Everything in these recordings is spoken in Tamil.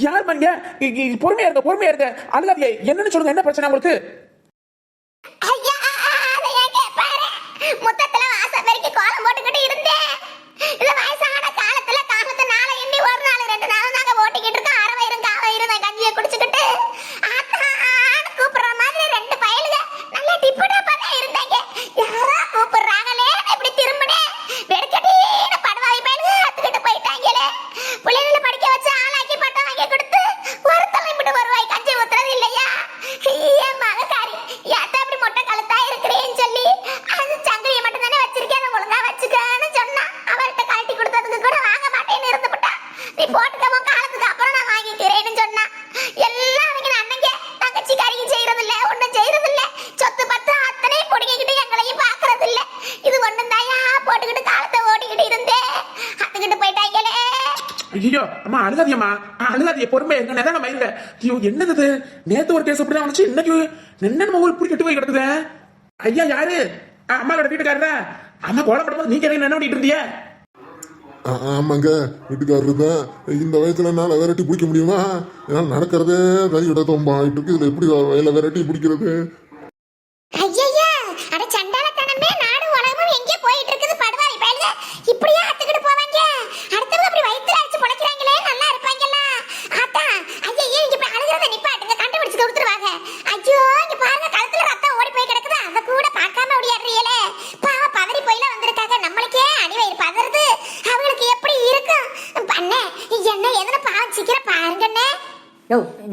யார் மணிங்க பொறுமையா இருக்க பொறுமையா இருக்க அழுகாதீங்க என்னன்னு சொல்லுங்க என்ன பிரச்சனை உங்களுக்கு? அம்மா அழுதாதியம்மா அழுதாதிய பொறுமை எங்க நிதானமா இருங்க. ஐயோ என்னது நேத்து ஒரு கேஸ் அப்படிதான் வந்துச்சு. இன்னைக்கு என்னென்ன ஊர் புடி கெட்டு போய் கிடக்குது? ஐயா யாரு? அம்மா கிட்ட வீட்டுக்காரரா? அம்மா கோலப்படும் போது நீங்க என்ன பண்ணிட்டு இருந்தியா ஆமாங்க. வீட்டுக்காரரு தான். இந்த வயசுல என்னால் விரட்டி பிடிக்க முடியுமா? என்னால் நடக்கிறதே கை விட தோம்பா இப்படி இதில் எப்படி வயல விரட்டி பிடிக்கிறது?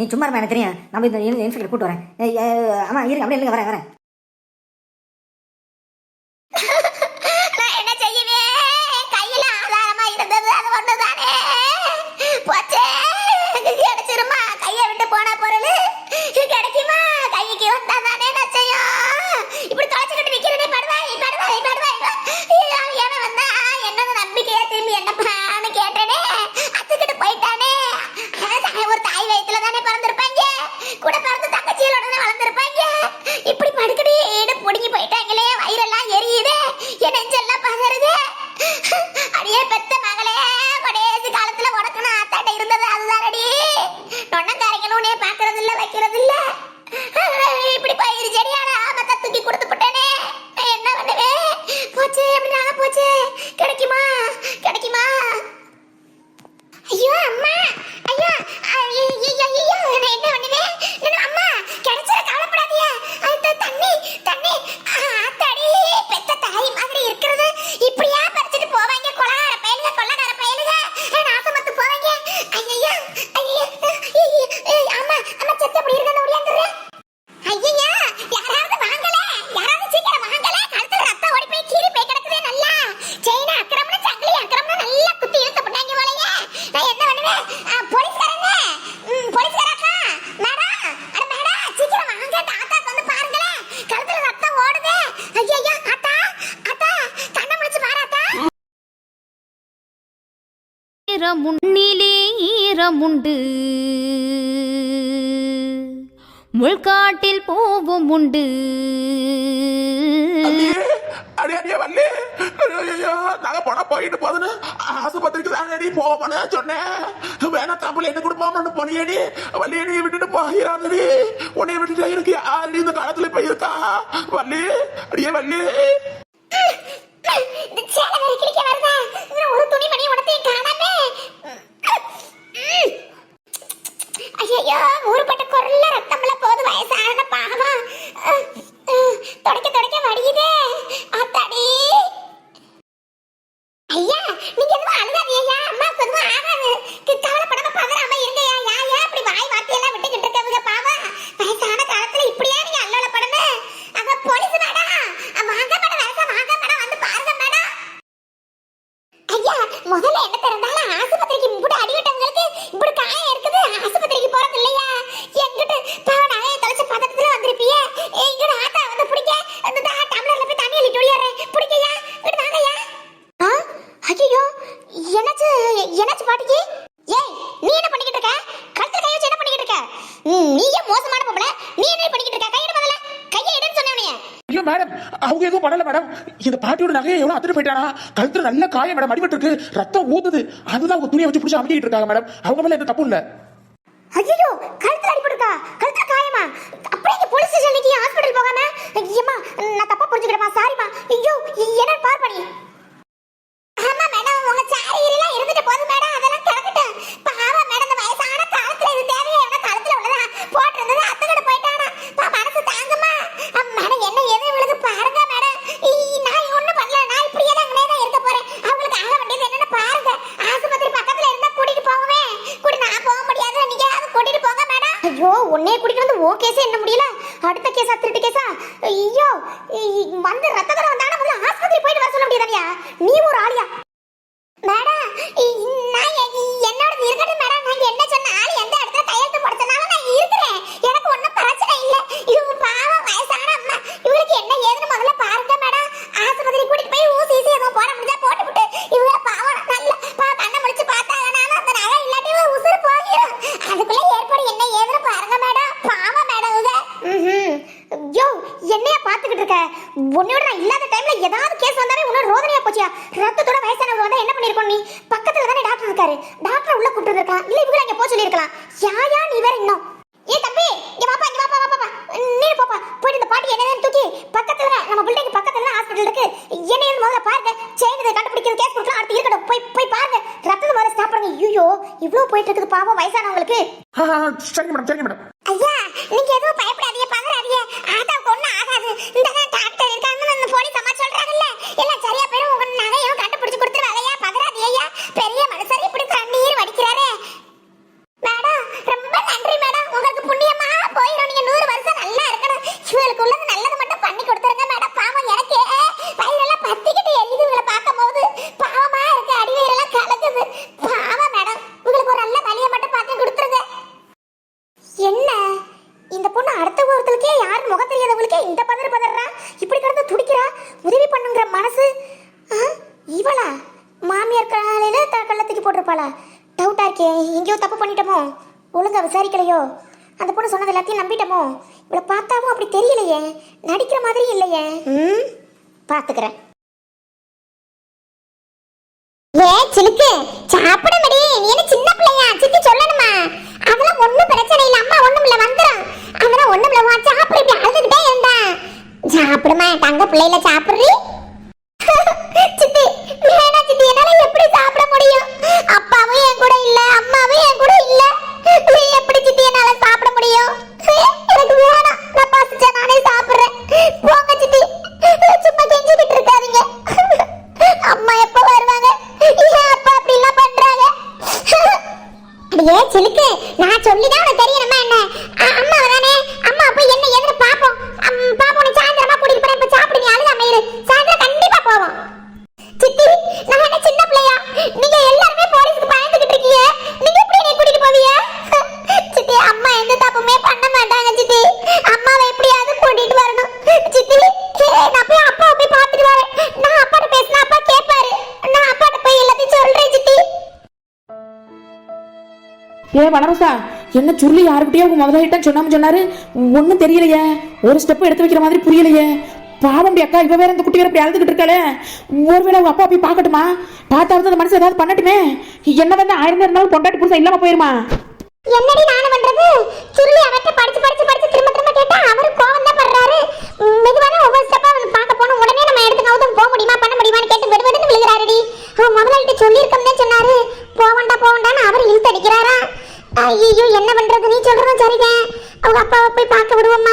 நீ சும்மா இருமா எனக்கு தெரியும். நம்ம இந்த இன்ஸ்பெக்டர் கூட்டு வரேன். ஆமாம் இருக்கு அப்படியே இல்லைங்க வரேன் வரேன். முன்னிலே ஈரமுண்டு. முள்காட்டில் பூவும் உண்டு. நாங்க போனா போயிட்டு போதுன்னு ஆஸ்பத்திரிக்கு தான் அடி போவோம்னு சொன்னேன் வேணா தம்பில் என்ன குடும்பம்னு பொனியடி வள்ளி நீ. விட்டுட்டு போகிறாங்கடி உன்னை விட்டுட்டு இருக்கு யாரு இந்த காலத்துல இப்ப இருக்கா வள்ளி. ஒரு துணிமணி ஐயோ ஊறுபட்ட குரல்ல ரத்தம்ல போதும். இந்த பாட்டியோட நகையை எவ்வளவு அத்துட்டு போயிட்டானா? கழுத்துல நல்ல காயம் மேடம் அடிபட்டு இருக்கு ரத்தம் ஊத்துது. அதுதான் அவங்க துணியை வச்சு பிடிச்சி அமைக்கிட்டு இருக்காங்க மேடம். அவங்க மேல எந்த தப்பு இல்ல. ஐயோ கழுத்துல அடிபட்டுருக்கா? கழுத்துல காயமா? அப்படியே இங்க போலீஸ் ஸ்டேஷன் ஹாஸ்பிடல் போகாம? ஐயம்மா நான் தப்பா புரிஞ்சுக்கிறேமா சாரிமா ஐயோ என்ன பார் பண்ணி ஆமா மேடம் உங்க சாரி இருந்துட்டு போதும் மேடம் அதெல்லாம் கிடக்கட்டும் பாவம் மேடம் இந்த வயசான காலத்துல இது தேவையா எவன காலத்துல உள்ளதா போட்டிருந்தது அத்தகட போயிட்டானா பா மனசு தாங்குமா அம், மேடம் என்ன எது இவளுக்கு பாருங்க மேடம் ஈ, நான் ஒண்ணும் பண்ணல நான் இப்படியே தான் அங்கனே தான் இருக்க போறேன் அவங்களுக்கு ஆக வேண்டியது என்னன்னு பாருங்க ஆஸ்பத்திரி பக்கத்துல இருந்தா கூட்டிட்டு போவே கூடி நான் போக முடியாது நீங்க யாராவது கூட்டிட்டு போங்க மேடம் ஐயோ உன்னைய கூட்டிட்டு வந்து ஓ கேஸ் என்ன முடியல? அடுத்த கேஸா திருட்டு கேஸா ஐயோ இ- வந்து ரத்தத்துல வந்தாங்கன்னா முதல்ல ஆஸ்பத்திரி போயிட்டு வர சொல்ல முடியாதானியா? நீ ஒரு ஆளியா மேடம் இ- நான் எ- என்னோட இருக்கட்டும் மேடம் நான் என்ன சொன்ன ஆள் எந்த இடத்துல கையெழுத்து போட சொன்னாலும் நான் இருக்கிறேன் எனக்கு ஒன்றும் பிரச்சனை இல்ல இவங்க பாவம் வயசான அம்மா இவளுக்கு என்ன ஏதுன்னு முதல்ல பாருங்க மேடம் ஆஸ்பத்திரி கூட்டிட்டு போய் ஊசி ஈசி எதுவும் போட முடிஞ்சா போட்டு விட்டு இவங்க பாவம் நல்ல பா கண்ணை முடிச்சு பார்த்தாங்கனாலும் அந்த நகை இல்லாட்டி இவ உசுறு போயிடும் அதுக்குள்ள ஏற்பாடு என்ன ஏதுன்னு பாருங்க மேடம் பாவம் மேடம் இவங்க ம்ஹும். யோ என்னைய பாத்துக்கிட்டு இருக்க உன்னோட நான் இல்லாத டைம்ல ஏதாவது கேஸ் வந்தாவே உன்னோட ரோதனையா போச்சியா ரத்தத்தோட வயசானவங்க வந்தா என்ன பண்ணிருக்கோம் நீ பக்கத்துல தானே டாக்டர் இருக்காரு. டாக்டர் உள்ள கூப்பிட்டு இருக்கலாம் இல்ல இவங்க அங்க போக சொல்லிருக்கலாம் யாயா நீ வேற இன்னும். ஏ தம்பி இங்க வாப்பா இங்க வாப்பா வாப்பா நீ போப்பா. போயிட்டு இந்த பாட்டி என்னன்னு தூக்கி பக்கத்துல நம்ம பில்டிங் பக்கத்துல ஹாஸ்பிடல் இருக்கு. என்னன்னு முதல்ல பாருங்க. செயின் இதை கண்டுபிடிக்கிறது கேஸ் கொடுக்கலாம். அடுத்து இருக்கட்டும். போய் போய் பாருங்க. ரத்தத்தை முதல்ல ஸ்டாப் பண்ணுங்க. ஐயோ இவ்வளவு போயிட்டு இருக்குது பாவம். வயசானவங்களுக்கு. சரிங்க மேடம் சரிங்க மேடம் ஐயா நீங்க எதுவும் பயப்படாதீங்க. பதறாதீங்க ஆதாவுக்கு ஒண்ணும் ஆகாது. இந்த டாக்டர் இருக்காங்கன்னு போலீஸ் அம்மா சொல்றாங்கல்ல. எல்லாம் சரியா போயிடும் உங்க நகையும் கண்டுபிடிச்சு கொடுத்துருவாங்க ஐயா பதறாதீங்க ஐயா பெரிய மனுஷர் இப்படி கண்ணீர் வடிக்கிறாரே மேடம் ரொம்ப நன்றி மேடம் உங்களுக்கு புண்ணியமா போயிடும் நீங்க நூறு வருஷம் நல்லா இருக்கணும் இவங்களுக்கு உள்ளது நல்லது மட்டும் பண்ணி கொடுத்துருங்க மேடம் பாவம் எனக்கு வயிறெல்லாம் பத்திக்கிட்டு எரியுது இவங்களை பார்க்கும்போது பாவமா இருக்கு அடி வயிறெல்லாம் கலக்குது பாவம் மேடம் உங்களுக்கு ஒரு நல்ல வழியை மட்டும் பார்த்து கொடுத்துருங்க என்ன இந்த பொண்ணு அடுத்த ஒருத்தருக்கே யார் முகம் தெரியாதவங்களுக்கே இந்த பதறு பதறா இப்படி கிடந்து துடிக்கிறா? உதவி பண்ணுங்கிற மனசு? இவளா? மாமியார் காலையில த கள்ளத்துக்கு போட்டிருப்பாளா? டவுட்டா இருக்கே. எங்கேயோ தப்பு பண்ணிட்டோமோ? ஒழுங்கா விசாரிக்கலையோ? அந்த பொண்ணு சொன்னது எல்லாத்தையும் நம்பிட்டோமோ? இவளை பார்த்தாவும் அப்படி தெரியலையே. நடிக்கிற மாதிரி இல்லையே. ம்? பார்த்துக்கிறேன் ஏ சிலுக்கு சாப்பிட மடி. நீ என்ன சின்ன அடியே சிலுக்கு நான் சொல்லிதான் உனக்கு ஏ வனரசா என்ன சொல்லி யாருக்கிட்டயோ உங்க முதலாயிட்டான்னு சொன்னாம சொன்னாரு? ஒன்றும் தெரியலையே. ஒரு ஸ்டெப் எடுத்து வைக்கிற மாதிரி புரியலையே. பாவம் அக்கா இவ வேற இந்த குட்டி வேற இப்படி அழுதுகிட்டு இருக்காளே. ஒருவேளை உங்க அப்பா போய் பார்க்கட்டுமா? பார்த்தாவது அந்த மனுஷன் ஏதாவது பண்ணட்டுமே. என்ன வந்து ஆயிரம் இருந்தாலும் பொண்டாட்டி புதுசா இல்லாம போயிருமா? என்னடி நானும் பண்றது சுருளி அவர்கிட்ட படிச்சு படிச்சு படிச்சு திரும்ப திரும்ப கேட்டா அவரு கோவம் தான் பண்றாரு ம், மெதுவான ஒவ்வொரு ஸ்டெப்பா வந்து பார்க்க போனோம் உடனே நம்ம எடுத்து கவுத்தும் போக முடியுமா பண்ண முடியுமான்னு கேட்டு வெடு வெடுன்னு விழுகிறாருடி அவன் முதலாளிட்ட சொல்லியிருக்கோம்னே சொன்னாரு போவண்டா போவண்டான்னு அவர் இழுத்து அடிக்கிறாரா ஐயோ என்ன பண்றது நீ சொல்றதும் சரிதான் அவங்க அப்பாவை போய் பார்க்க விடுவோமா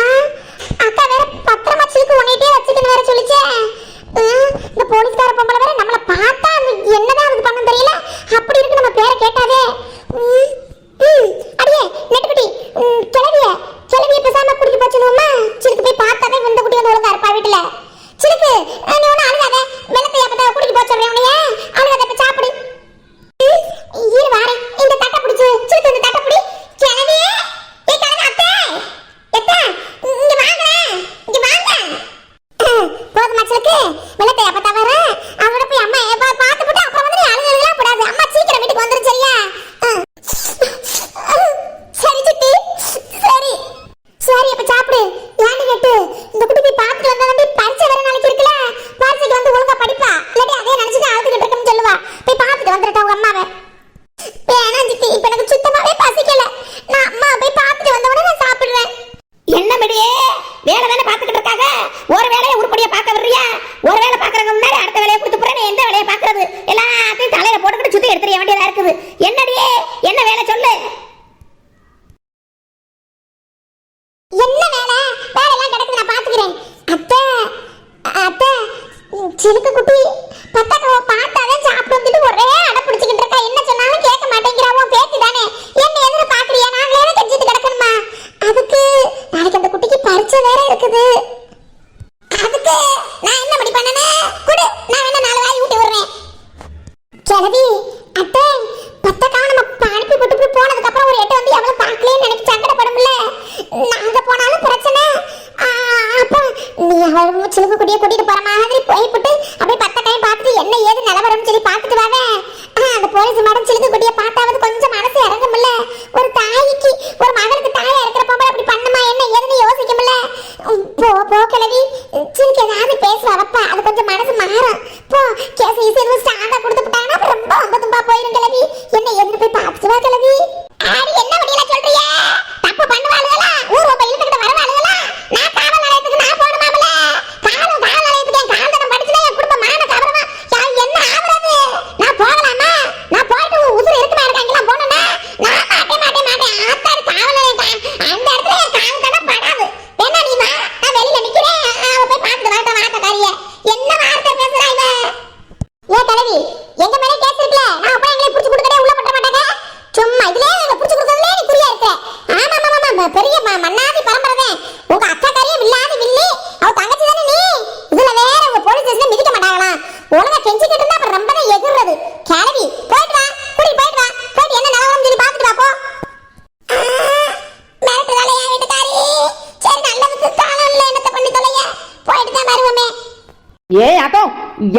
காய்ச்சலுக்கு வெள்ளத்தை எப்பட்டா வர அவரோட போய் அம்மா ஏப்பா பார்த்து போட்டு அப்புறம் வந்து நீ போடாது அம்மா சீக்கிரம் வீட்டுக்கு வந்துரு சரியா? சரி சித்தி. சரி. சரி அப்ப சாப்பிடு. ஏன்னு கேட்டு இந்த குட்டி போய் பார்த்துட்டு வந்தா வந்து பரிச்சை வேற நாளைக்கு இருக்குல்ல? பரிச்சைக்கு வந்து ஒழுங்கா படிப்பா. இல்லாட்டி அதே நினைச்சுட்டு அழுதுகிட்டு இருக்குன்னு சொல்லுவா. போய் பார்த்துட்டு வந்துட்டா உங்க அம்மாவை. வேணாம் சித்தி இப்ப எனக்கு சுத்தமாவே பசிக்கல. நான் அம்மா போய் பார்த்துட்டு வந்த உடனே நான் சாப்பிடுறேன் என்ன மடியே? வேலை தானே பார்த்துக்கிட்டு ஒரு வேலையை உருப்படியா பார்க்க வர்றியா? ஒரு வேலை பாக்குறதுக்கு முன்னாடி அடுத்த வேலையை கொடுத்து போறேன். எந்த வேலையை பாக்குறது எல்லாத்தையும் தலையில போட்டுக்கிட்டு சுத்தி எடுத்துட வேண்டியதா இருக்குது? என்னடியே என்ன வேலை சொல்லு. என்ன வேலை? வேலையெல்லாம் கிடக்குது நான் பாத்துக்கிறேன் சிலுக்கு குட்டி பத்தாக்கவை பார்த்தாதான் சாப்பிட்டு வந்துட்டு ஒரே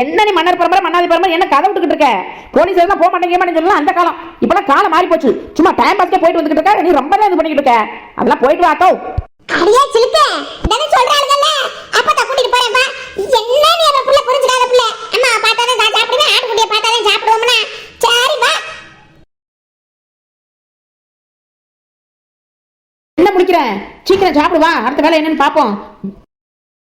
என்ன நீ மன்னர் பரம்பரை மன்னாதி பரம்பரை என்ன கதை விட்டுக்கிட்டு இருக்க? போலீஸ் தான் போக மாட்டேங்க சொல்லலாம் அந்த காலம். இப்பெல்லாம் காலம் மாறி போச்சு சும்மா டைம் பாஸ்க்கே போயிட்டு வந்துட்டு இருக்க நீ ரொம்ப நேரம் இது பண்ணிக்கிட்டு இருக்க. அதெல்லாம் போயிட்டு வாக்கோ அடியா சிலுக்க தானே சொல்றாளுங்கல்ல அப்பா தான் கூட்டிட்டு போறேன் பா என்ன நீ அந்த புள்ள புரிஞ்சுக்காத புள்ள? அம்மா பார்த்தாதான் நான் சாப்பிடுவேன். ஆட்டுக்குட்டிய பார்த்தாதான் சாப்பிடுவோம்னா. சரி பா என்ன முடிக்கிறேன் சீக்கிரம் சாப்பிடுவா அடுத்த வேலை என்னன்னு பாப்போம்.